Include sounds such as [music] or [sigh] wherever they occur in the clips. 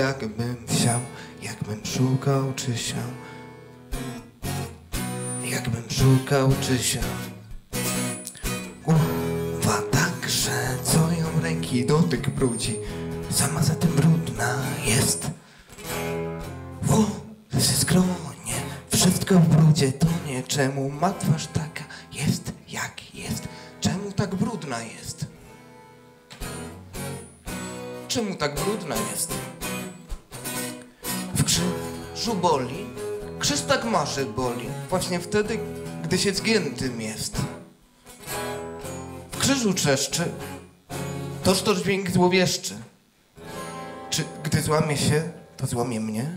jakbym siał, jakbym szukał czy siał. Jakbym szukał czy siał. Uwa także, co ją ręki dotyk brudzi. Sama za tym brudna jest. Włosy skronie, wszystko w brudzie to nie czemu ma twarz taka marzy boli, właśnie wtedy, gdy się zgiętym jest. W krzyżu trzeszczy, toż to dźwięk złowieszczy. Czy gdy złamie się, to złamie mnie?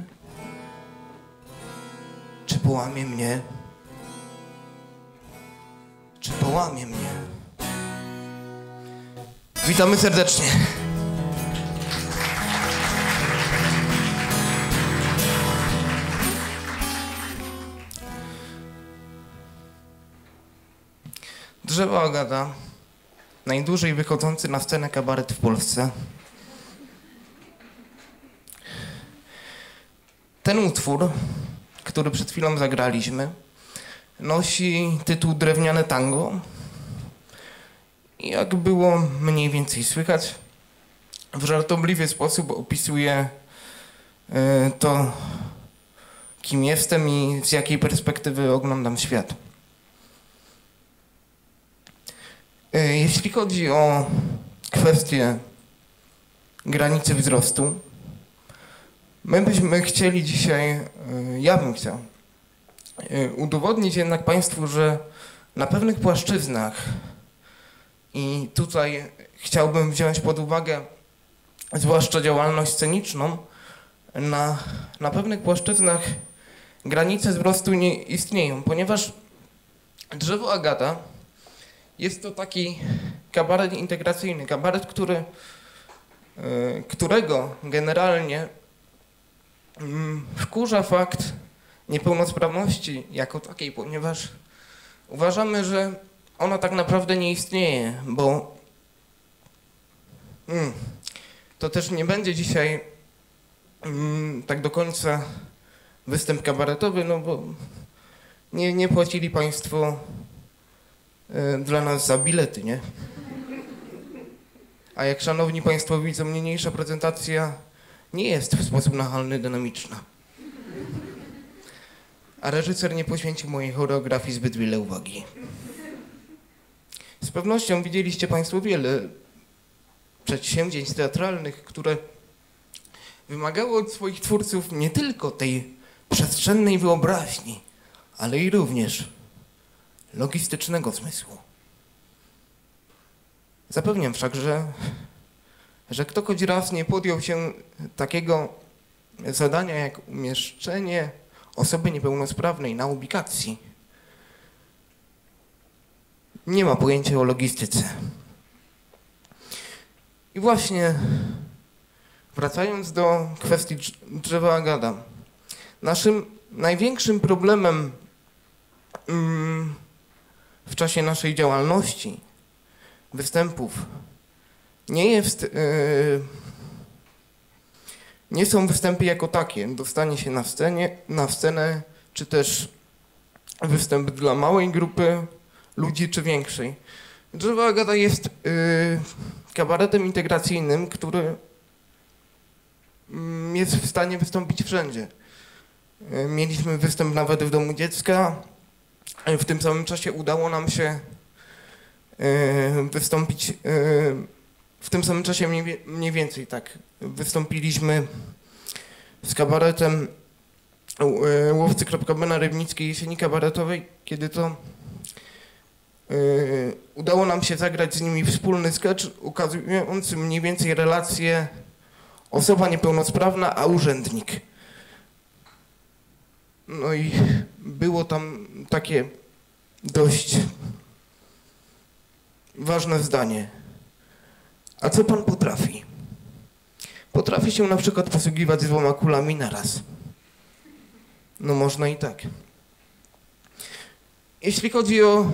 Czy połamie mnie? Czy połamie mnie? Witamy serdecznie. Drzewo Agata, najdłużej wychodzący na scenę kabaret w Polsce. Ten utwór, który przed chwilą zagraliśmy, nosi tytuł Drewniane Tango. Jak było mniej więcej słychać, w żartobliwy sposób opisuje e, to, kim jestem i z jakiej perspektywy oglądam świat. Jeśli chodzi o kwestię granicy wzrostu, my byśmy chcieli dzisiaj, e, ja bym chciał, e, udowodnić jednak Państwu, że na pewnych płaszczyznach i tutaj chciałbym wziąć pod uwagę zwłaszcza działalność sceniczną, na, na pewnych płaszczyznach granice wzrostu nie istnieją, ponieważ drzewo Agata jest to taki kabaret integracyjny, kabaret, który, y, którego generalnie mm, wkurza fakt niepełnosprawności jako takiej, ponieważ uważamy, że ona tak naprawdę nie istnieje, bo mm, to też nie będzie dzisiaj mm, tak do końca występ kabaretowy, no bo nie, nie płacili Państwo dla nas za bilety, nie? A jak szanowni Państwo widzą, niniejsza prezentacja nie jest w sposób nachalny dynamiczna. A reżyser nie poświęcił mojej choreografii zbyt wiele uwagi. Z pewnością widzieliście Państwo wiele przedsięwzięć teatralnych, które wymagały od swoich twórców nie tylko tej przestrzennej wyobraźni, ale i również logistycznego zmysłu. Zapewniam wszak, że, kto choć raz nie podjął się takiego zadania jak umieszczenie osoby niepełnosprawnej na ubikacji, nie ma pojęcia o logistyce. I właśnie wracając do kwestii drz- drzewa Agada, naszym największym problemem mm, w czasie naszej działalności, występów, nie jest, yy, nie są występy jako takie, dostanie się na scenie, na scenę, czy też występ dla małej grupy ludzi, czy większej. Drzewo Agata jest yy, kabaretem integracyjnym, który mm, jest w stanie wystąpić wszędzie. Yy, Mieliśmy występ nawet w domu dziecka. Yy, W tym samym czasie udało nam się yy, wystąpić, yy, w tym samym czasie mniej, więcej tak, wystąpiliśmy z kabaretem łowcy.b na Rybnickiej jesieni kabaretowej, kiedy to udało nam się zagrać z nimi wspólny sketch ukazujący mniej więcej relacje osoba niepełnosprawna, a urzędnik. No i było tam takie dość ważne zdanie. A co pan potrafi? Potrafi się na przykład posługiwać dwoma kulami naraz. No można i tak. Jeśli chodzi o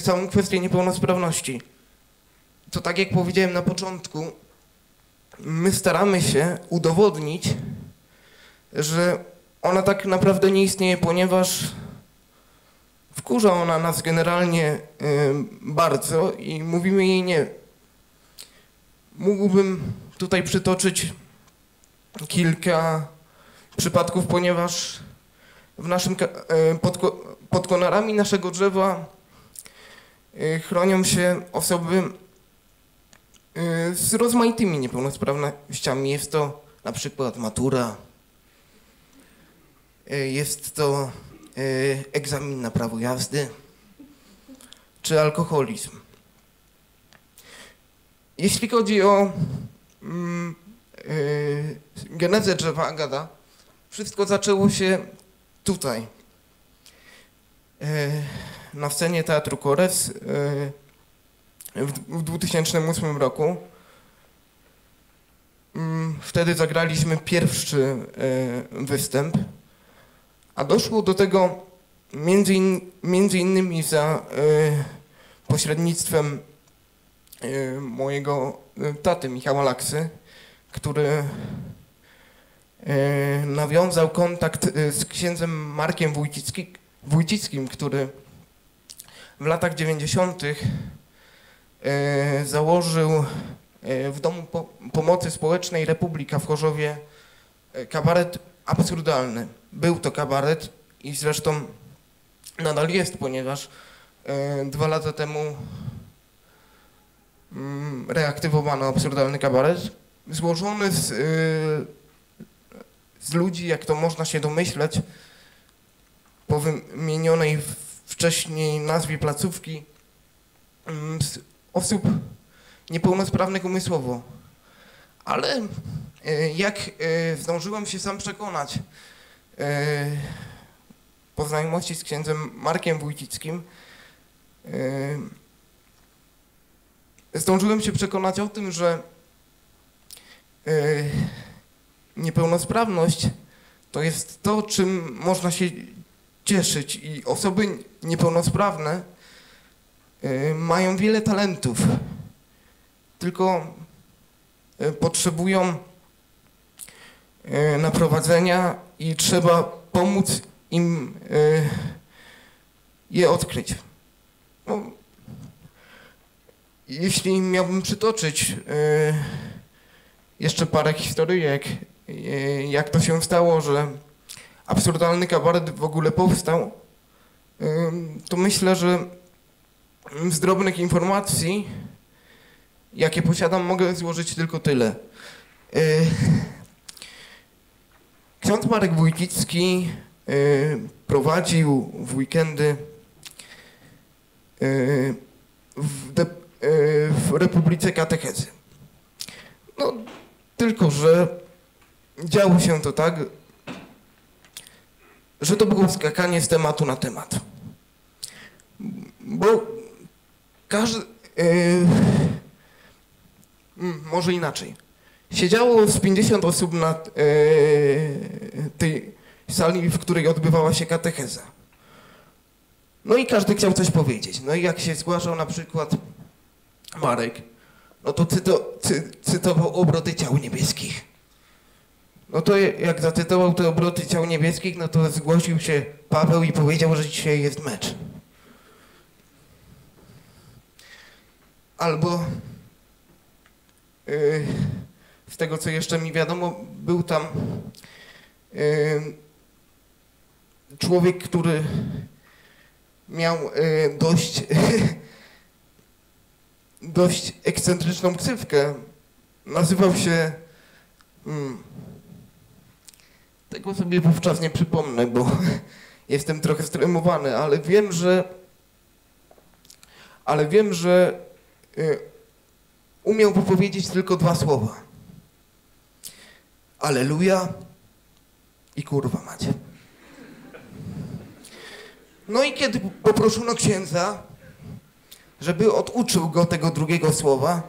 samą kwestię niepełnosprawności. To tak jak powiedziałem na początku, my staramy się udowodnić, że ona tak naprawdę nie istnieje, ponieważ wkurza ona nas generalnie y, bardzo i mówimy jej nie. Mógłbym tutaj przytoczyć kilka przypadków, ponieważ w naszym, y, pod, pod konarami naszego drzewa y, chronią się osoby z rozmaitymi niepełnosprawnościami. Jest to na przykład matura, jest to y, egzamin na prawo jazdy, czy alkoholizm. Jeśli chodzi o mm, y, genezę drzewa Agada, wszystko zaczęło się tutaj, na scenie Teatru Kores w, w 2008 roku. Mm, Wtedy zagraliśmy pierwszy występ, a doszło do tego między, in, między innymi za y, pośrednictwem y, mojego y, taty Michała Laksy, który nawiązał kontakt z księdzem Markiem Wójcicki, Wójcickim, który w latach 90. y, założył w Domu po Pomocy Społecznej Republika w Chorzowie kabaret absurdalny. Był to kabaret i zresztą nadal jest, ponieważ y, dwa lata temu mm, reaktywowano absurdalny kabaret, złożony z, y, z ludzi, jak to można się domyśleć, po wymienionej wcześniej nazwie placówki, mm, osób niepełnosprawnych umysłowo. Ale jak y, zdążyłem się sam przekonać y, po znajomości z księdzem Markiem Wójcickim, zdążyłem się przekonać o tym, że niepełnosprawność to jest to, czym można się cieszyć i osoby niepełnosprawne mają wiele talentów, tylko potrzebują naprowadzenia i trzeba pomóc im y, je odkryć. No, jeśli miałbym przytoczyć y, jeszcze parę historyjek, jak to się stało, że absurdalny kabaret w ogóle powstał, to myślę, że z drobnych informacji, jakie posiadam, mogę złożyć tylko tyle. Ksiądz Marek Wójcicki y, prowadził w weekendy y, w, de, y, w Republice Katechezy. No, tylko, że działo się to tak, że to było skakanie z tematu na temat. Bo każdy. Yy, może inaczej. Siedziało z 50 osób na yy, tej sali, w której odbywała się katecheza. No i każdy chciał coś powiedzieć. No i jak się zgłaszał na przykład Marek, no to cyto, cy, cytował obroty ciał niebieskich. No to jak zacytował te obroty ciał niebieskich, no to zgłosił się Paweł i powiedział, że dzisiaj jest mecz. Albo yy, z tego, co jeszcze mi wiadomo, był tam yy, człowiek, który miał yy, dość, [laughs] dość ekscentryczną ksywkę. Nazywał się... Hmm, tego sobie wówczas nie przypomnę, bo [laughs] jestem trochę stremowany, ale wiem, że ale wiem, że y, umiał powiedzieć tylko dwa słowa. Aleluja i kurwa macie. No i kiedy poproszono księdza, żeby oduczył go tego drugiego słowa,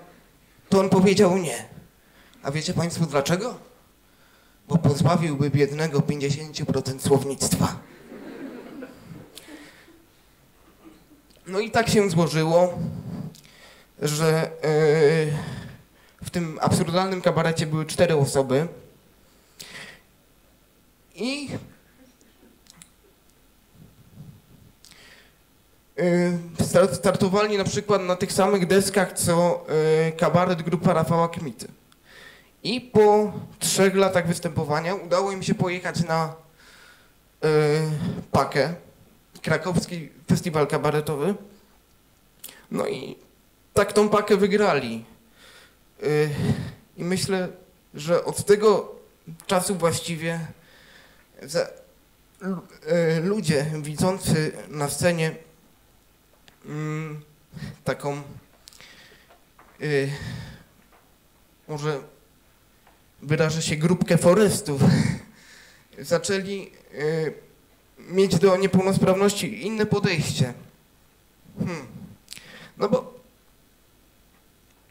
to on powiedział nie. A wiecie państwo dlaczego? bo pozbawiłby biednego 50% słownictwa. No i tak się złożyło, że yy, w tym absurdalnym kabarecie były cztery osoby. I y, start- startowali na przykład na tych samych deskach, co y, kabaret grupa Rafała Kmity. I po trzech latach występowania udało im się pojechać na y, Pakę, krakowski festiwal kabaretowy. No i tak tą Pakę wygrali. I myślę, że od tego czasu właściwie y, ludzie widzący na scenie mm, taką y, może wyrażę się grupkę forestów [laughs] zaczęli y, mieć do niepełnosprawności inne podejście. Hmm. No bo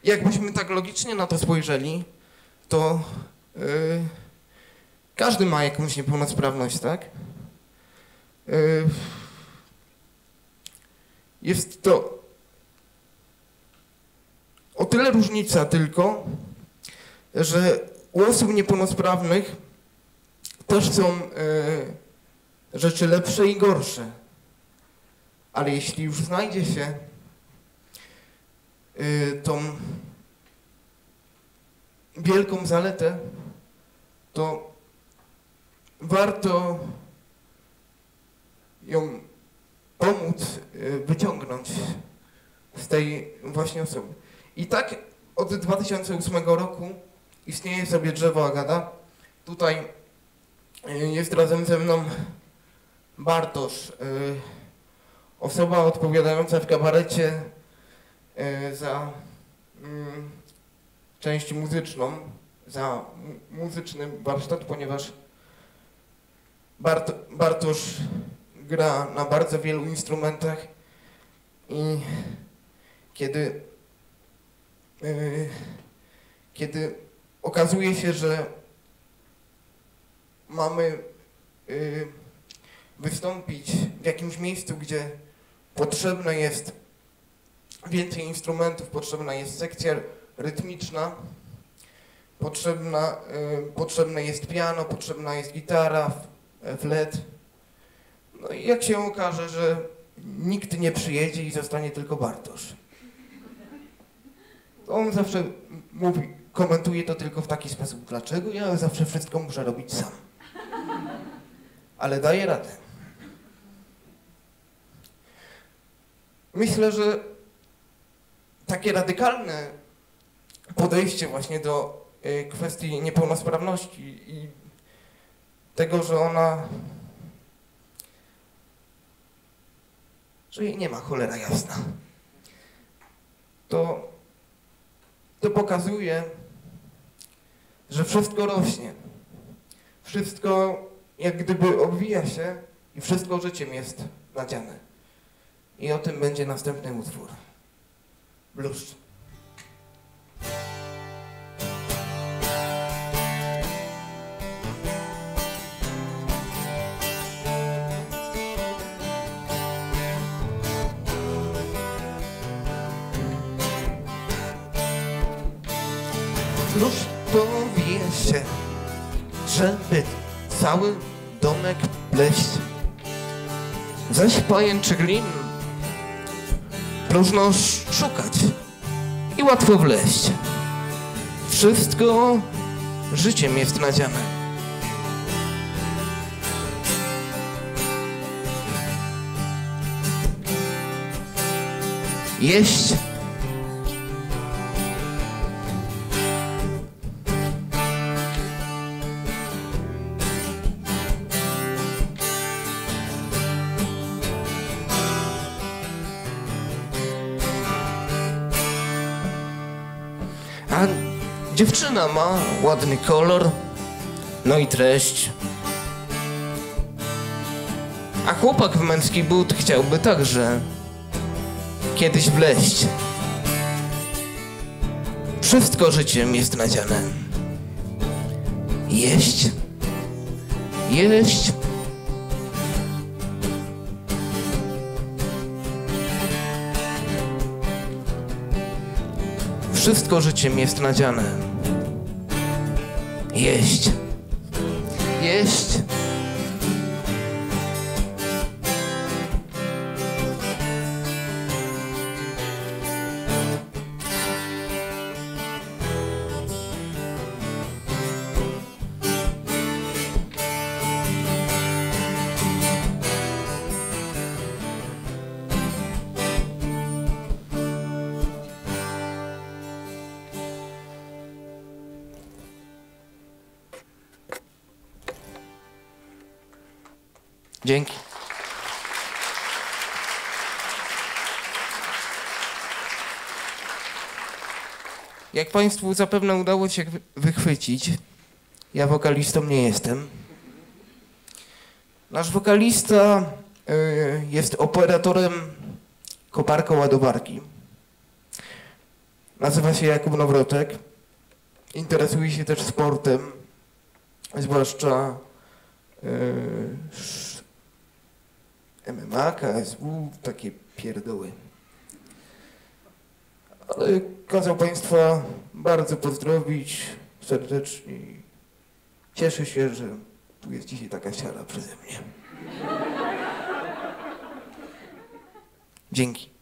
jakbyśmy tak logicznie na to spojrzeli, to y, każdy ma jakąś niepełnosprawność, tak? Y, jest to o tyle różnica tylko, że u osób niepełnosprawnych też są y, rzeczy lepsze i gorsze. Ale jeśli już znajdzie się y, tą wielką zaletę, to warto ją pomóc y, wyciągnąć z tej właśnie osoby. I tak od 2008 roku istnieje sobie drzewo Agada. Tutaj y, jest razem ze mną Bartosz, y, osoba odpowiadająca w kabarecie za mm, część muzyczną, za mu- muzyczny warsztat, ponieważ Bart, gra na bardzo wielu instrumentach i kiedy, y, kiedy okazuje się, że mamy y, wystąpić w jakimś miejscu, gdzie potrzebne jest więcej instrumentów, potrzebna jest sekcja rytmiczna, potrzebna, y, potrzebne jest piano, potrzebna jest gitara, flet. No i jak się okaże, że nikt nie przyjedzie i zostanie tylko Bartosz. To on zawsze mówi, komentuje to tylko w taki sposób. Dlaczego ja zawsze wszystko muszę robić sam? Ale daję radę. Myślę, że takie radykalne podejście właśnie do y, kwestii niepełnosprawności i tego, że ona. że jej nie ma cholera jasna. To, to pokazuje, że wszystko rośnie. Wszystko jak gdyby obwija się i wszystko życiem jest nadziane. I o tym będzie następny utwór. Bluszcz. Cały domek pleść. Zaś pajęczy glin próżno sz- szukać i łatwo wleść. Wszystko życiem jest nadziane. Jeść ma ładny kolor, no i treść. A chłopak w męski but chciałby także kiedyś wleść. Wszystko życiem jest nadziane. Jeść, jeść. wszystko życiem jest nadziane. Jeść. Jeść. Dzięki. Jak Państwu zapewne udało się wy- wychwycić, ja wokalistą nie jestem. Nasz wokalista y, jest operatorem koparka ładowarki. Nazywa się Jakub Nowrotek. Interesuje się też sportem, zwłaszcza y, MMA, KSW, takie pierdoły. Ale kazał Państwa bardzo pozdrowić serdecznie. Cieszę się, że tu jest dzisiaj taka siara przeze mnie. Dzięki.